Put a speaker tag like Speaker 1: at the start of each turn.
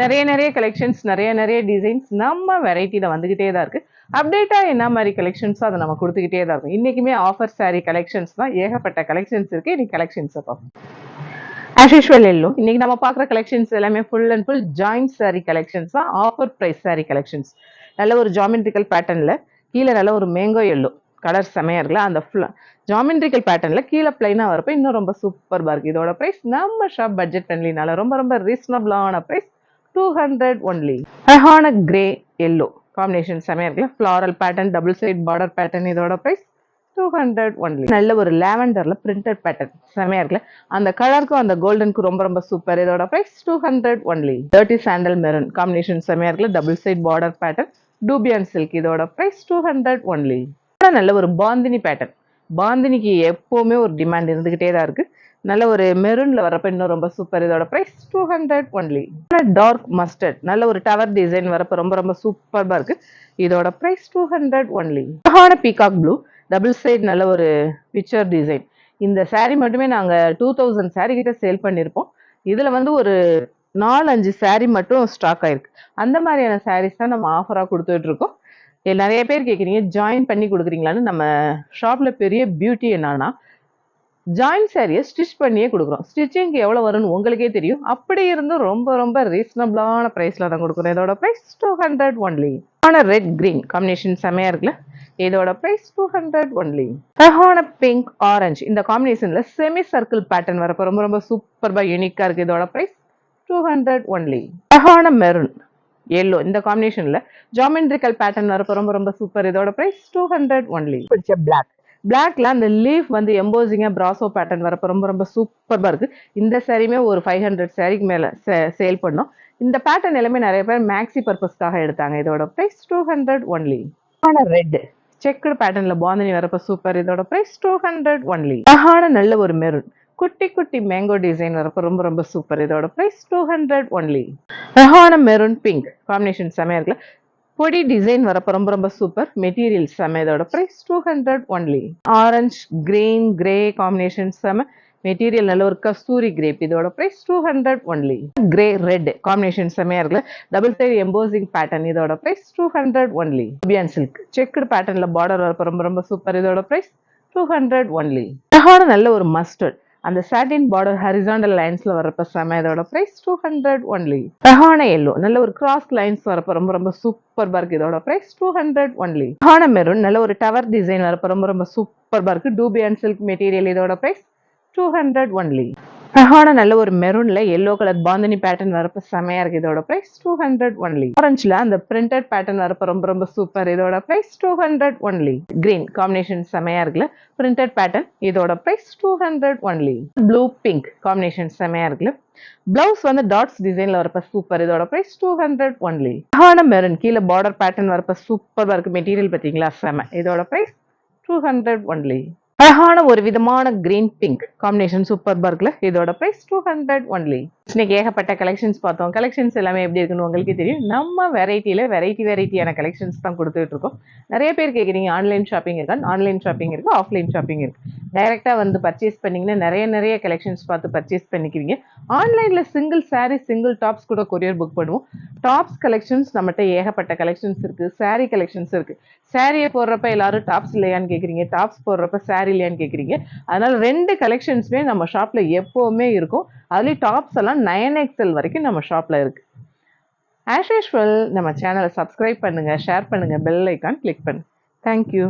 Speaker 1: நிறைய நிறைய கலெக்ஷன்ஸ் நிறைய நிறைய டிசைன்ஸ் நம்ம வெரைட்டியில் வந்துக்கிட்டே தான் இருக்குது அப்டேட்டாக என்ன மாதிரி கலெக்ஷன்ஸோ அதை நம்ம கொடுத்துக்கிட்டே தான் இருக்கும். இன்றைக்குமே ஆஃபர் சாரீ கலெக்ஷன்ஸ் தான் ஏகப்பட்ட கலெக்ஷன்ஸ் இருக்குது இன்னைக்கு கலெக்ஷன்ஸை பார்ப்போம். ஆஸ் யூஷுவல் எல்லோ இன்னைக்கு நம்ம பார்க்குற கலெக்ஷன்ஸ் எல்லாமே full and full joint saree collections தான். ஆஃபர் ப்ரைஸ் சாரீ கலெக்ஷன்ஸ் நல்ல ஒரு ஜாமெண்ட்ரிக்கல் பேட்டர்னில் கீழே நல்ல ஒரு மேங்கோ எல்லோ கலர் செமையாக இருக்குல்ல அந்த ஃபுல் ஜாமெண்ட்ரிக்கல் பேட்டர்னில் கீழே பிளைனாக வரப்போ இன்னும் ரொம்ப சூப்பர்பாக இருக்குது இதோட ப்ரைஸ் நம்ம ஷாப் பட்ஜெட் ஃப்ரெண்ட்லினால ரொம்ப ரொம்ப ரீசனபிளான ப்ரைஸ் டூ ஹண்ட்ரட் ஒன்லி அழகான கிரே எல்லோ காம்பினேஷன் செமையாக இருக்குல்ல? Floral pattern double side border pattern இதோட ப்ரைஸ் டூ ஹண்ட்ரட் ஒன்லி நல்ல ஒரு லேவண்டரில் பிரிண்டட் பேட்டர்ன் செமையாக இருக்குல்ல? அந்த கலருக்கும் அந்த கோல்டனுக்கும் ரொம்ப ரொம்ப சூப்பர் இதோட price two hundred only thirty sandal maroon combination செமையாக இருக்குல்ல? Double side border pattern dupion silk இதோட ப்ரைஸ் டூ ஹண்ட்ரட் ஒன்லி நல்ல ஒரு பாந்தினி பேட்டர்ன் பாந்தினிக்கு எப்போவுமே ஒரு டிமாண்ட் இருந்துக்கிட்டே தான் இருக்குது நல்ல ஒரு மெரூனில் வரப்போ இன்னும் ரொம்ப சூப்பர் இதோட price two hundred only dark mustard நல்ல ஒரு டவர் டிசைன் வரப்ப ரொம்ப ரொம்ப சூப்பர்பா இருக்கு. இதோட ப்ரைஸ் டூ ஹண்ட்ரட் ஒன்லி அழகான பீகாக் ப்ளூ டபுள் சைட் நல்ல ஒரு பிக்சர் டிசைன் இந்த saree மட்டுமே நாங்கள் டூ தௌசண்ட் saree கிட்ட சேல் பண்ணியிருப்போம் இதில் வந்து ஒரு நாலு அஞ்சு saree மட்டும் ஸ்டாக் ஆயிருக்கு. அந்த மாதிரியான சாரீஸ் தான் நம்ம ஆஃபராக கொடுத்துட்டு இருக்கோம். நிறைய பேர் கேட்குறீங்க ஜாயின் பண்ணி கொடுக்குறீங்களான்னு நம்ம ஷாப்பில் பெரிய பியூட்டி என்னன்னா ஜாயின் சாரியை ஸ்டிச் பண்ணியே கொடுக்குறோம். ஸ்டிச்சிங்க்கு எவ்வளோ வரும்னு உங்களுக்கே தெரியும். அப்படி இருந்தும் ரொம்ப ரொம்ப ரீசனபிளான ப்ரைஸில் தான் கொடுக்குறோம். இதோட ப்ரைஸ் டூ ஹண்ட்ரட் ஒன்லி ஆனால் ரெட் கிரீன் காம்பினேஷன் செமையாக இருக்குல்ல? இதோட ப்ரைஸ் டூ ஹண்ட்ரட் ஒன்லி அழகான பிங்க் ஆரஞ்சு இந்த காம்பினேஷனில் செமி சர்க்கிள் பேட்டர்ன் வரப்போ ரொம்ப ரொம்ப சூப்பர்பாக யூனிக்காக இருக்குது இதோட ப்ரைஸ் டூ ஹண்ட்ரட் ஒன்லி அழகான மெரூன் எல்லோ இந்த காம்பினேஷனில் ஜாமெண்ட்ரிக்கல் பேட்டர்ன் வரப்போ ரொம்ப ரொம்ப சூப்பர் இதோட ப்ரைஸ் டூ ஹண்ட்ரட் ஒன்லி பிடிச்ச பிளாக் பிளாக்ல அந்த லீஃப் வந்து எம்போசிங்காக பிராசோ பேட்டர்ன் வரப்போ ரொம்ப ரொம்ப சூப்பராக இருக்கு. இந்த சாரியுமே ஒரு ஃபைவ் ஹண்ட்ரட் சாரிக்கு மேலே சேல் பண்ணோம். இந்த பேட்டர்ன் எல்லாமே நிறைய பேர் மேக்ஸி பர்பஸ்க்காக எடுத்தாங்க. இதோட ப்ரைஸ் டூ ஹண்ட்ரட் ஒன்லி ஆனால் ரெட் செக்குடு பேட்டர்னில் பாந்தினி வரப்போ சூப்பர் இதோட ப்ரைஸ் டூ ஹண்ட்ரட் ஒன்லி அழகான நல்ல ஒரு மெரூன் குட்டி குட்டி மேங்கோ டிசைன் வரப்போ ரொம்ப ரொம்ப சூப்பர் இதோட ப்ரைஸ் டூ ஹண்ட்ரட் ஒன்லி அழகான மெரூன் பிங்க் காம்பினேஷன் செமையாக இருக்குல்ல. பொடி டிசைன் வரப்போ ரொம்ப ரொம்ப சூப்பர். மெட்டீரியல் செம இதோட price two hundred only orange green grey combination செம. மெட்டீரியல் நல்ல ஒரு கஸ்தூரி கிரேப் இதோட price two hundred only grey red combination செமையா இருக்குல்ல? டபுள் சைடு எம்போசிங் பேட்டர்ன் இதோட ப்ரைஸ் டூ ஹண்ட்ரட் ஒன்லி பியான் சில்க் செக்குடு பேட்டர்னில் பார்டர் வரப்போ ரொம்ப ரொம்ப சூப்பர். இதோட ப்ரைஸ் டூ ஹண்ட்ரட் ஒன்லி அழகான நல்ல ஒரு மஸ்டர்ட் அந்த சாட்டின் பார்டர் ஹரிசாண்டல் லைன்ஸ்ல வரப்ப செம இதோட பிரைஸ் டூ ஹண்ட்ரட் ஒன்லி ரஹான எல்லோ நல்ல ஒரு கிராஸ் லைன்ஸ் வரப்ப ரொம்ப ரொம்ப சூப்பர் இருக்கு இதோட பிரைஸ் டூ ஹண்ட்ரட் ஒன்லி ஹான மெரூன் நல்ல ஒரு டவர் டிசைன் வரப்ப ரொம்ப ரொம்ப சூப்பர் இருக்கு டூபி அண்ட் சில்க் மெட்டீரியல் இதோட பிரைஸ் டூ ஹண்ட்ரட் ஒன்லி அழகான நல்ல ஒரு மெரூன்ல எல்லோ கலர் பாந்தினி பேட்டர்ன் வரப்ப செமையா இருக்கு. இதோட பிரைஸ் டூ ஹண்ட்ரட் ஒன்லி ஆரஞ்சுல அந்த பிரிண்டட் பேட்டர்ன் வரப்ப ரொம்ப ரொம்ப சூப்பர் இதோட price two hundred only green combination செமையா இருக்குல்ல? பிரிண்டட் பேட்டர்ன் இதோட price two hundred only blue pink combination செமையா இருக்குல்ல? பிளவுஸ் வந்து டாட்ஸ் டிசைன்ல வரப்ப சூப்பர் இதோட பிரைஸ் டூ ஹண்ட்ரட் ஒன்லி அழகான மெரூன். கீழே பார்டர் பேட்டர்ன் வரப்ப சூப்பர் இருக்கு. மெட்டீரியல் பாத்தீங்களா செம. இதோட பிரைஸ் டூ ஹண்ட்ரட் ஒன்லி அழகான ஒரு விதமான கிரீன் பிங்க் காம்பினேஷன் சூப்பர் பர்க்ல இதோட பிரைஸ் டூ ஹண்ட்ரட் ஒன்லி இன்னைக்கு ஏகப்பட்ட கலெக்ஷன்ஸ் பார்த்தோம். கலெக்ஷன்ஸ் எல்லாமே எப்படி இருக்குன்னு உங்களுக்கே தெரியும். நம்ம வெரைட்டியில வெரைட்டி வெரைட்டியான கலெக்ஷன்ஸ் தான் கொடுத்துட்டு இருக்கோம். நிறைய பேர் கேட்குறீங்க ஆன்லைன் ஷாப்பிங் இருக்கான்னு ஆன்லைன் ஷாப்பிங் இருக்கு? ஆஃப்லைன் ஷாப்பிங் இருக்கு. டைரக்டா வந்து பர்ச்சேஸ் பண்ணீங்கன்னா நிறைய நிறைய கலெக்ஷன்ஸ் பார்த்து பர்ச்சேஸ் பண்ணிக்குவீங்க. ஆன்லைன்ல சிங்கிள் saree சிங்கிள் டாப்ஸ் கூட கொரியர் புக் பண்ணுவோம். டாப்ஸ் கலெக்ஷன்ஸ் நம்மகிட்ட ஏகப்பட்ட கலெக்ஷன்ஸ் இருக்கு. Saree கலெக்ஷன்ஸ் இருக்கு. சாரியை போடுறப்ப எல்லாரும் டாப்ஸ் இல்லையான்னு கேட்குறீங்க டாப்ஸ் போடுறப்ப saree இல்லையான்னு கேட்குறீங்க அதனால ரெண்டு கலெக்ஷன்ஸுமே நம்ம ஷாப்ல எப்போவுமே இருக்கும். அதுலேயும் டாப்ஸ் எல்லாம் நயன் எக்ஸல் வரைக்கும் நம்ம ஷாப்ல இருக்கு. ஆஸ் யூஷுவல் நம்ம சேனலை சப்ஸ்கிரைப் பண்ணுங்க ஷேர் பண்ணுங்க பெல் ஐக்கான் கிளிக் பண்ணுங்க. Thank you